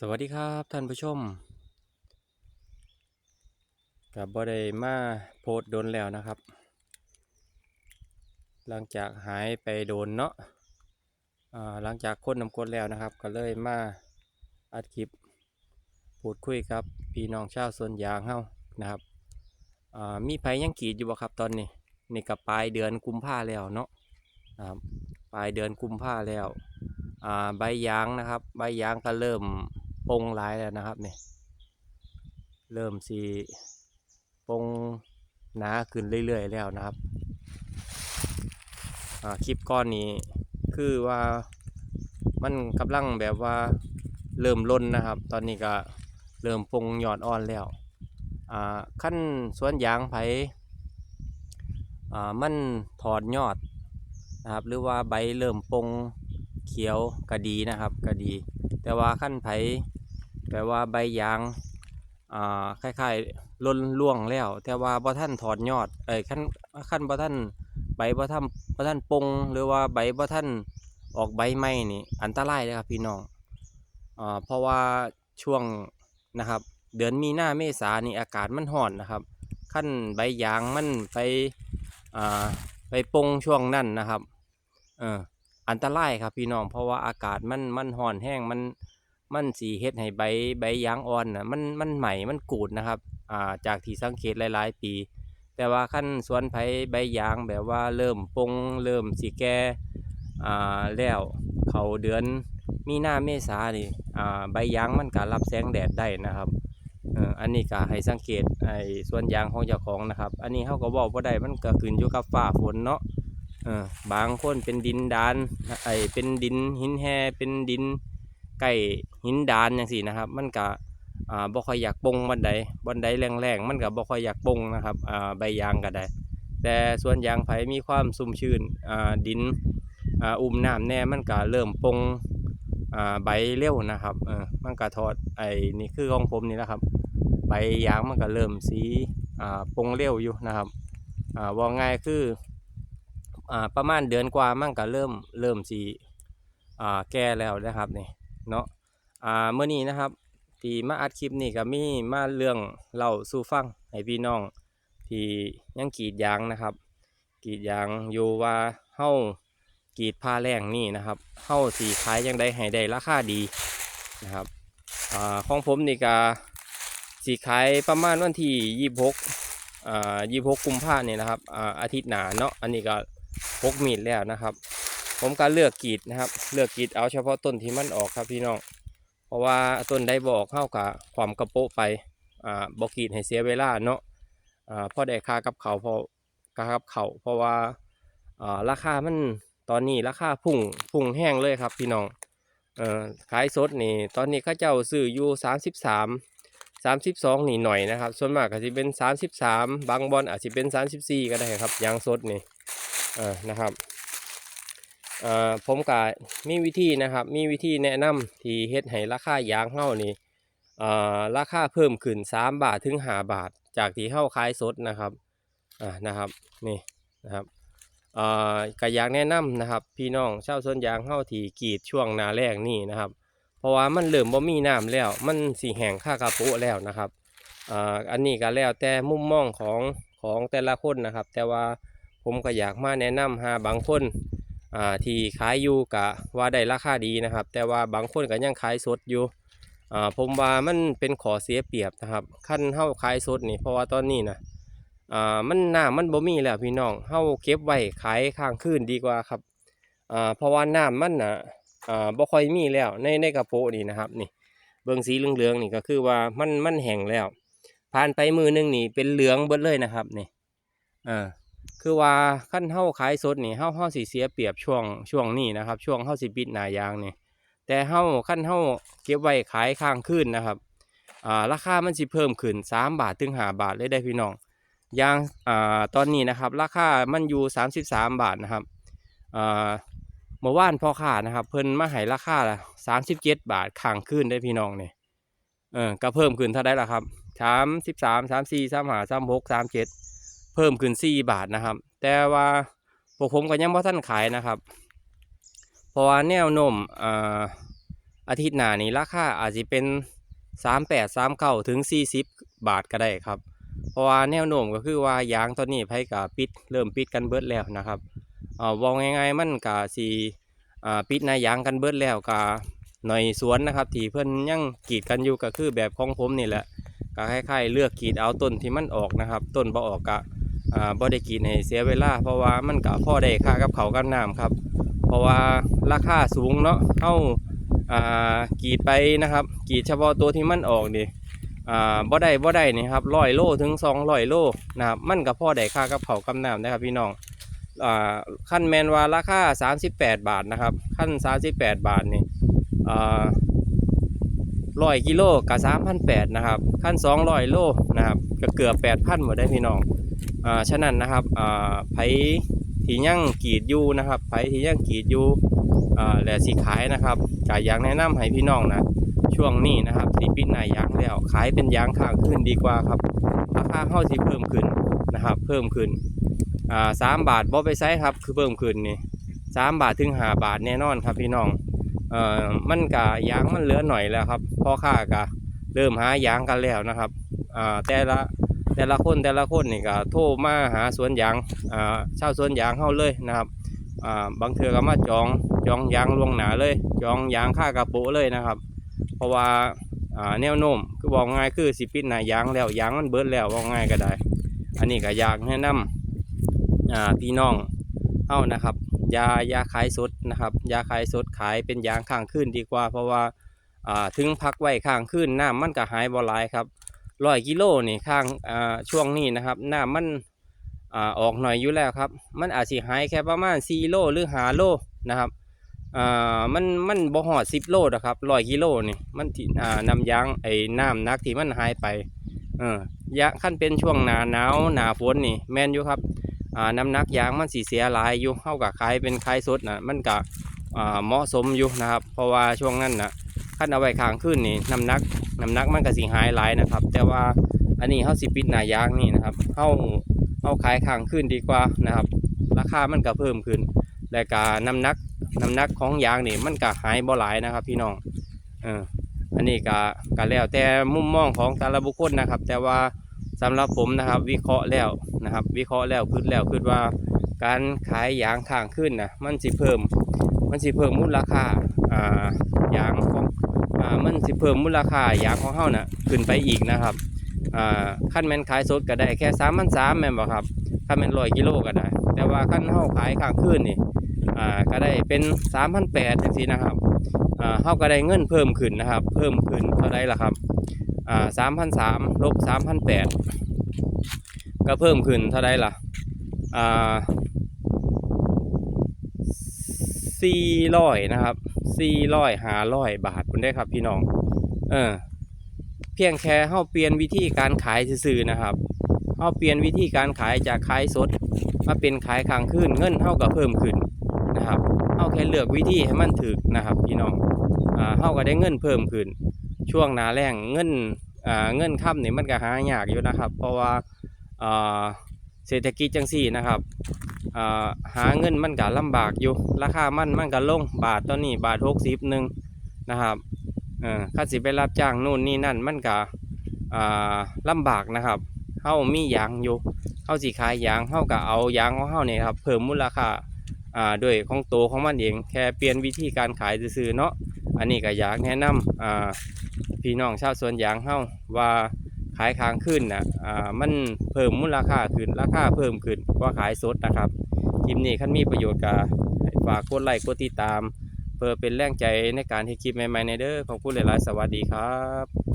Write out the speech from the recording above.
สวัสดีครับท่านผู้ชมกับบอได้มาโพสต์โดนแล้วนะครับ หลังจากหายไปโดนเนาะหลังจากค้นนำกดแล้วนะครับ ก็เลยมาอัดคลิปพูดคุยกับพี่น้องชาวสวนยางเฮานะครับมีไผยังกรีดอยู่บ่ครับตอนนี้นี่กับปลายเดือนกุมภาแล้วเนาะนะครับปลายเดือนกุมภาแล้วอ่าใบยางนะครับ ใบยางก็เริ่ม ปงหลายแล้วนะครับนี่เริ่มสีปงหนาขึ้นเรื่อยๆแล้วนะครับอ่าคลิปก้อนนี้คือว่ามันกำลังแบบว่าเริ่มล้นนะครับ ตอนนี้ก็เริ่มปงยอดอ่อนแล้วอ่าขั้นสวนยางไผอ่ามันถอดยอดนะครับ หรือว่าใบเริ่มปงเขียวก็ดีนะครับก็ดี แต่ว่าขั้นไผ แปลว่าใบยางอ่าคล้ายๆล่นล่วงแล้ว แต่ว่าบ่ท่านถอดยอดเอ้ยขั้นขั้นบ่ท่านใบบ่ท่านบ่ท่านปงหรือว่าใบบ่ท่านออกใบใหม่นี่อันตรายเลยครับพี่น้องอ่าเพราะว่าช่วงนะครับ เดือนมีนาเมษานี่อากาศมันร้อนนะครับขั้นใบยางมันไปอ่าไปปงช่วงนั้นนะครับเอออันตรายครับพี่น้องเพราะว่าอากาศมันมันร้อนแห้งมัน มันสีเฮ็ดให้ใบใบยางอ่อนน่ะมันมันใหม่มันกูดนะครับอ่าจากที่สังเกตหลายๆ ปี แต่ว่าขั้นสวนไผ่ใบยางแบบว่าเริ่มปงเริ่มสีแก่อ่าแล้วเขาเดือนมีหน้าเมษานี่อ่าใบยางมันก็รับแสงแดดได้นะครับอันนี้ก็ให้สังเกตไอ้สวนยางของเจ้าของนะครับ อันนี้เขาก็บอกว่าได้มันก็ขึ้นอยู่กับฟ้าฝนเนาะเออบางคนเป็นดินดานไอ้เป็นดินหินแห่เป็นดิน ใกล้หินดานอย่างสี่นะครับ มันก็อ่าบ่ค่อยอยากปงบันไดบันไดแรงๆมันก็บ่ค่อยอยากปงนะครับอ่าใบยางก็ได้ แต่ส่วนยางไผ่มีความชุ่มชื้นอ่าดินอ่าอุ้มน้ำแน่มันก็เริ่มปงอ่าใบเร็วนะครับเออมันก็ทอดไอ้นี่คือของผมนี่แหละครับ ใบยางมันก็เริ่มสีอ่าปงเร็วอยู่นะครับอ่าว่าง่ายคืออ่าประมาณเดือนกว่ามันก็เริ่มเริ่มสีอ่าแก่แล้วนะครับนี่ เนาะอ่าเมื่อนี้นะครับที่มาอัดคลิปนี่ก็มีมาเรื่องเล่าสู่ฟังให้พี่น้อง ที่ยังกรีดยางนะครับกรีดยางอยู่ว่าเฮ้ากรีดผ้าแรงนี่นะครับเฮ้าสีขายยังได้ให้ได้ราคาดีนะครับอ่าของผมนี่ก็สีขายประมาณวันที่ยี่หกอ่ายี่หกกุมภาเนี่ยนะครับอ่าอาทิตย์หนาเนาะอันนี้ก็พกมีดแล้วนะครับ ผมก็เลือกกีดนะครับ เลือกกีดเอาเฉพาะต้นที่มันออกครับพี่น้อง เพราะว่าต้นใดบอกเข้ากับความกระโปะไป อ่าบอกรีดให้เสียเวลาเนาะ อ่าพอได้ค่ากับเขาพอค่ากับเขาเพราะว่า อ่าราคามันตอนนี้ราคาพุ่งพุ่งแห้งเลยครับพี่น้อง เอ่อขายสดนี่ ตอนนี้ข้าเจ้าซื้ออยู่สามสิบสามสามสิบสองนี่หน่อยนะครับ ส่วนมากก็จจะเป็นสามสิบสามบางบอลอาจจะเป็นสามสิบสี่ก็ได้ครับยางสดนี่ เออนะครับ ผมก็มีวิธีนะครับ มีวิธีแนะนำที่เฮ็ดให้ราคายางเฮานี่ราคาเพิ่มขึ้น 3 บาทถึง5บาท จากที่เฮาขายสดนะครับอ่านะครับนี่นะครับเอ่อก็อยากแนะนำนะครับ พี่น้องชาวสวนยางเฮาที่กรีดช่วงนาแล้งนี่นะครับ เพราะว่ามันเริ่มบ่มีน้ำแล้ว มันสิแห้งค่ากระปุแล้วนะครับอ,อันนี้ก็แล้วแต่มุมมองของของแต่ละคนนะครับ แต่ว่าผมก็อยากมาแนะนำหาบางคน อ่าที่ขายอยู่กะว่าได้ราคาดีนะครับ แต่ว่าบางคนก็ยังขายสดอยู่อ่าผมว่ามันเป็นขอเสียเปรียบนะครับขั้นเฮาขายสดนี่เพราะว่าตอนนี้นะอ่ามันน้ำมันบ่มีแล้วพี่น้องเฮาเก็บไว้ขายข้างคืนดีกว่าครับอ่าเพราะว่าน้ำมันน่ะอ่าบ่ค่อยมีแล้วในในกระโปะนี่นะครับนี่เบิ่งสีเหลืองๆนี่ก็คือว่ามันมันแห้งแล้ว ผ่านไปมือหนึงนี่เป็นเหลืองเบิดเลยนะครับนี่อ่า คือว่าขั้นเฮาขายสดนี่เฮาเฮาสิเสียเปรียบช่วงช่วงนี้นะครับ ช่วงเฮาสิปิดหนายางนี่แต่เฮาขั้นเฮาเก็บไว้ขายข้างคืนนะครับอ่าราคามันสิเพิ่มขึ้น 3 บาทถึง5บาทเลยได้พี่น้องยางอ่าตอนนี้นะครับ ราคามันอยู่ 33 บาทนะครับอ่าเมื่อวานพ่อค้านะครับ เพิ่นมาให้ราคาละ37 บาทข้างคืนได้พี่น้องนี่เออก็เพิ่มขึ้นเท่าไดล่ะครับ33 34 35 36 37เพิ่มขึ้น4บาทนะครับ แต่ว่าพวกผมก็ยังบ่ท่านขายนะครับ เพราะว่าแนวโน้มอ่าอาทิตย์หน้านี้ราคาอาจจะเป็น38 39ถึง40บบาทก็ได้ครับ เพราะว่าแนวโน้มก็คือว่ายางตอนนี้ไผก็ปิดเริ่มปิดกันเบิดแล้วนะครับเอ่อว่าง่ายๆมันก็สิอ่าปิดหนายางกันเบิดแล้วก็หน่อยสวนนะครับที่เพิ่อนยังกีดกันอยู่ก็คือแบบของผมนี่แหละก็คล้ายๆเลือกกีดเอาต้นที่มันออกนะครับ ต้นบ่ออกก็อ่า บ่ได้กรีดให้เสียเวลา เพราะว่ามันก็พ่อได้ค่ากับเขากับน้ำครับ เพราะว่าราคาสูงเนาะเฮาอ่ากีดไปนะครับ กีดเฉพาะตัวที่มันออกนี่บ่ได้บ่ได้นี่ครับร้อยโลถึงสองร้อยโลนะครับมันก็พ่อได้ค่ากับเขาวกำน้ำนะครับพี่น้องอขั้นแมนว่าราคา38 บาทนะครับขั้น 38 บาทนี่ร้อยกิโลกับ3,800นะครับขั้น200โลนะครับก็เกือบ8,000หมดได้พี่น้อง อ่าฉะนั้นนะครับอ่าไผที่ยังกีดอยู่นะครับไผที่ยังกีดอยู่อ่าและสิขายนะครับก็อยากแนะนำให้พี่น้องนะช่วงนี้นะครับสีปิดหนายางแล้วขายเป็นยางข้างขึ้นดีกว่าครับราคาเข้าสิเพิ่มขึ้นนะครับ เพิ่มขึ้นอ่าสามบาทบ่ไปไซครับคือเพิ่มขึ้นนี่สามบาทถึงห้าบาทแน่นอนครับพี่น้องเอ่อมันกะยางมันเหลือหน่อยแล้วครับพ่อค้ากะเริ่มหายางกันแล้วนะครับอ่าแต่ละ แต่ละคนแต่ละคนนี่ก็โทรมาหาสวนยางอ่าเช่าวสวนยางเข้าเลยนะครับอ่าบางเทือก็มาจองจองยางล่วงหนาเลย จองยางค่ากระโปะเลยนะครับ เพราะว่าอ่าแนวโน้มคือบอกง่ายคือสิปิดหนายางแล้วยางมันเบิดแล้วว่าง่ายก็ได้ อันนี้ก็อยากแนะนำอ่าพี่น้องเฮานะครับยายาขายสดนะครับยาขายสดขายเป็นยางข้างขึ้นดีกว่า เพราะว่าอ่าถึงพักไว้ข้างขึ้นน้ำมันก็หายบ่หลายครับ ร้อยกิโลนี่ข้างอ่าช่วงนี้นะครับน้ำมันอ่าออกหน่อยอยู่แล้วครับ มันอาจสิหายแค่ประมาณ4โลหรือ5โลนะครับอ่ามันมันบ่ฮอดสิบโลดอกครับร้อยกิโลนี่มันที่อ่านำยางไอ้น้ำนักที่มันหายไปเออยะขั้นเป็นช่วงหนาหนาวหนาฝนนี่แม่นอยู่ครับอ่าน้ำหนักยางมันสีเสียหลายอยู่เข้ากับขายเป็นขายสดนะมันก็อ่าเหมาะสมอยู่นะครับ เพราะว่าช่วงนั้นนะขั้นเอาไว้ข้างขึ้นนี่น้ำหนัก น้ำหนักมันก็สิหายหลายนะครับ แต่ว่าอันนี้เขาสิปิดหนายางนี่นะครับเขาเขาขายข้างขึ้นดีกว่านะครับ ราคามันก็เพิ่มขึ้น และกาน้ำหนักน้ำหนักของยางนี่มันก็หายบ่หลายนะครับ พี่น้องเอออันนี้ก็ก็แล้วแต่มุมมองของแต่ละบุคคลนะครับ แต่ว่าสำหรับผมนะครับ วิเคราะห์แล้วนะครับ วิเคราะห์แล้วคิดแล้วคิดว่า การขายยางข้างขึ้นนะมันสิเพิ่ม มันสิเพิ่มมูลค่าอ่ายางของ อ่ามันสิเพิ่มมูลค่ายางของเฮาน่ะขึ้นไปอีกนะครับอ่าขั้นแม่นขายสดก็ได้แค่สามพันสามแม่นบ่ครับขั้นแม่นร้อยกิโลก็ได้ แต่ว่าขั้นเฮาขายข้างขึ้นนี่อ่าก็ได้เป็น3,800จังซี่นะครับอ่าเฮาก็ได้เงินเพิ่มขึ้นนะครับ เพิ่มขึ้นเท่าไรล่ะครับอ่า3,300ลบ3,800ก็เพิ่มขึ้นเท่าไรล่ะอ่า400นะครับ400 500บาท คุณได้ครับพี่น้อง เออ เพียงแค่เฮาเปลี่ยนวิธีการขายซื่อนะครับเฮาเปลี่ยนวิธีการขายจากขายสด มาเป็นขายข้างขึ้นเงินเท่ากับเพิ่มขึ้นนะครับเท่าแค่เลือกวิธีให้มันถึกนะครับพี่น้องอ่าเท่าก็ได้เงินเพิ่มขึ้น ช่วงหนาแรงเงินอ่าเงินค่ำนี่ยมันก็หายากอยู่นะครับ เพราะว่าอ่าเศรษฐกิจจังสี่นะครับอ่าหาเงินมันก็ลำบากอยู่ ราคามันมันก็ลง บาทตอนนี้บาทหกสิบหนึ่ง นะครับเออข้าสิไปรับจ้างนู่นนี่นั่นมันก็อ่าลำบากนะครับเฮามียางอยู่เฮาสิขายยางเฮาก็เอายางของเฮาเนี่ยครับเพิ่มมูลค่าอ่าด้วยของโตวของมันเองแค่เปลี่ยนวิธีการขายซื่อเนาะอันนี้ก็อยากแนะนำอ่าพี่น้องชาวสวนยางเฮาว่าขายค้างขึ้นนะอ่ามันเพิ่มมูลค่าขึ้นราคาเพิ่มขึ้นกว่าขายสดนะครับคลิปนี้คันมีประโยชน์ก็ฝากกดไลค์กดติดตาม เพื่อเป็นแรงใจในการที่คลิปใหม่ๆในเด้อขอบคุณหลายๆ สวัสดีครับ